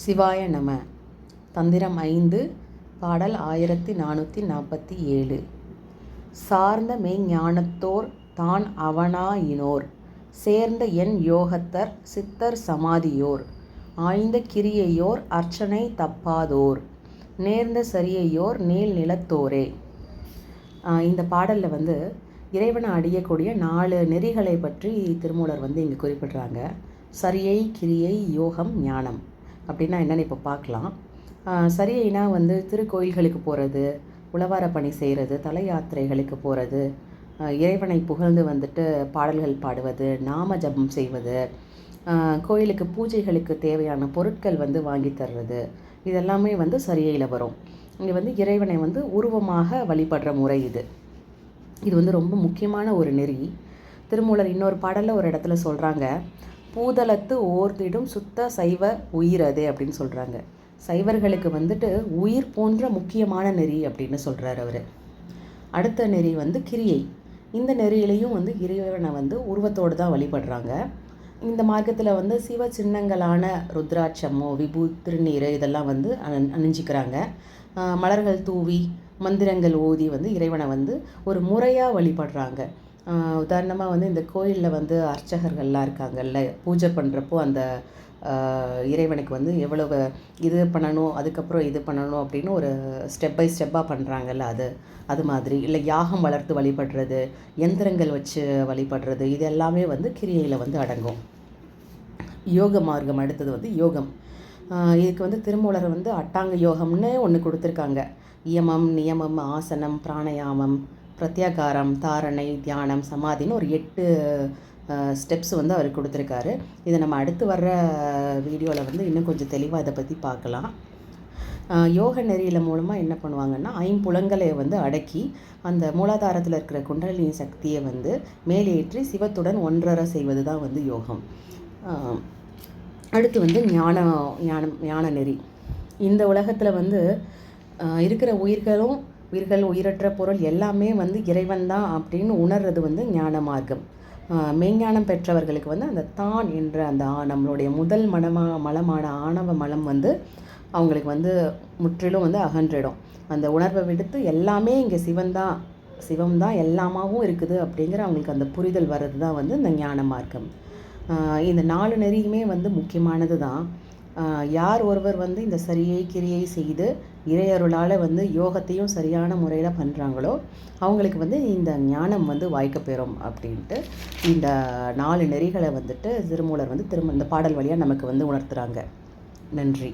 சிவாய நம. தந்திரம் ஐந்து பாடல் ஆயிரத்தி நானூற்றி நாற்பத்தி ஏழு. சார்ந்த மெய்ஞானத்தோர் தான் அவனாயினோர். சேர்ந்த என் யோகத்தர் சித்தர் சமாதியோர். ஆய்ந்த கிரியையோர் அர்ச்சனை தப்பாதோர். நேர்ந்த சரியையோர் நீள் நிலத்தோரே. இந்த பாடலில் வந்து இறைவனை அடையக்கூடிய நாலு நெறிகளை பற்றி திருமூலர் வந்து இங்கே குறிப்பிடுறாங்க. சரியை கிரியை யோகம் ஞானம். அப்படின்னா என்னென்னு இப்போ பார்க்கலாம் சரியைனா வந்து திருக்கோயில்களுக்கு போகிறது உழவார பணி செய்கிறது தலை யாத்திரைகளுக்கு போகிறது இறைவனை புகழ்ந்து வந்துட்டு பாடல்கள் பாடுவது நாம ஜபம் செய்வது கோயிலுக்கு பூஜைகளுக்கு தேவையான பொருட்கள் வந்து வாங்கி தர்றது இதெல்லாமே வந்து சரியையில் வரும். இங்கே வந்து இறைவனை வந்து உருவமாக வழிபடுற முறை இது. இது வந்து ரொம்ப முக்கியமான ஒரு நெறி. திருமூலர் இன்னொரு பாடலில் ஒரு இடத்துல சொல்கிறாங்க பூதலத்து ஓர்ந்திடும் சுத்த சைவ உயிரது அப்படின்னு சொல்கிறாங்க சைவர்களுக்கு வந்துட்டு உயிர் போன்ற முக்கியமான நெறி அப்படின்னு சொல்கிறார் அவர். அடுத்த நெறி வந்து கிரியை. இந்த நெறியிலையும் வந்து இறைவனை வந்து உருவத்தோடு தான் வழிபடுறாங்க. இந்த மார்க்கத்தில் வந்து சிவ சின்னங்களான ருத்ராட்சமோ விபு திருநீர் இதெல்லாம் வந்து அணிஞ்சிக்கிறாங்க. மலர்கள் தூவி மந்திரங்கள் ஓதி வந்து இறைவனை வந்து ஒரு முறையாக வழிபடுறாங்க. உதாரணமாக வந்து இந்த கோயிலில் வந்து அர்ச்சகர்கள்லாம் இருக்காங்கல்ல பூஜை பண்ணுறப்போ அந்த இறைவனுக்கு வந்து எவ்வளவு இது பண்ணணும் அதுக்கப்புறம் இது பண்ணணும் அப்படின்னு ஒரு ஸ்டெப் பை ஸ்டெப்பாக பண்ணுறாங்கல்ல அது அது மாதிரி. இல்லை யாகம் வளர்த்து வழிபடுறது எந்திரங்கள் வச்சு வழிபடுறது இது எல்லாமே வந்து கிரியையில் வந்து அடங்கும். யோக மார்க்கம் அடுத்தது வந்து யோகம். இதுக்கு வந்து திருமூலர் வந்து அட்டாங்க யோகம்னு ஒன்று கொடுத்துருக்காங்க. இயமம் நியமம் ஆசனம் பிராணயாமம் பிரத்யாகாரம் தாரணை தியானம் சமாதின்னு ஒரு எட்டு ஸ்டெப்ஸ் வந்து அவர் கொடுத்துருக்காரு. இதை நம்ம அடுத்து வர்ற வீடியோவில் வந்து இன்னும் கொஞ்சம் தெளிவாக இதை பற்றி பார்க்கலாம். யோக நெறியில் மூலமாக என்ன பண்ணுவாங்கன்னா ஐம்புலங்களை வந்து அடக்கி அந்த மூலாதாரத்தில் இருக்கிற குண்டலினி சக்தியை வந்து மேலேற்றி சிவத்துடன் ஒன்றரை செய்வது தான் வந்து யோகம். அடுத்து வந்து ஞான ஞானம் ஞான நெறி. இந்த உலகத்தில் வந்து இருக்கிற உயிர்களும் உயிர்கள் உயிரற்ற பொருள் எல்லாமே வந்து இறைவன் தான் அப்படின்னு உணர்றது வந்து ஞான மார்க்கம். மெய்ஞானம் பெற்றவர்களுக்கு வந்து அந்த தான் என்ற அந்த நம்மளுடைய முதல் மனமாக மலமான ஆணவ மலம் வந்து அவங்களுக்கு வந்து முற்றிலும் வந்து அகன்றிடும். அந்த உணர்வை விடுத்து எல்லாமே இங்கே சிவன் தான் சிவம் தான் எல்லாமாவும் இருக்குது அப்படிங்கிற அவங்களுக்கு அந்த புரிதல் வர்றது தான் வந்து இந்த ஞான மார்க்கம். இந்த நாலு நெறியுமே வந்து முக்கியமானது தான் யார் ஒருவர் வந்து இந்த சரியை கிரியை செய்து இறையருளால் வந்து யோகத்தையும் சரியான முறையில் பண்ணுறாங்களோ அவங்களுக்கு வந்து இந்த ஞானம் வந்து வாய்க்கப்பெறும் அப்படின்ட்டு இந்த நாலு நெறிகளை வந்துட்டு திருமூலர் வந்து திரும்ப இந்த பாடல் வழியாக நமக்கு வந்து உணர்த்துகிறாங்க நன்றி.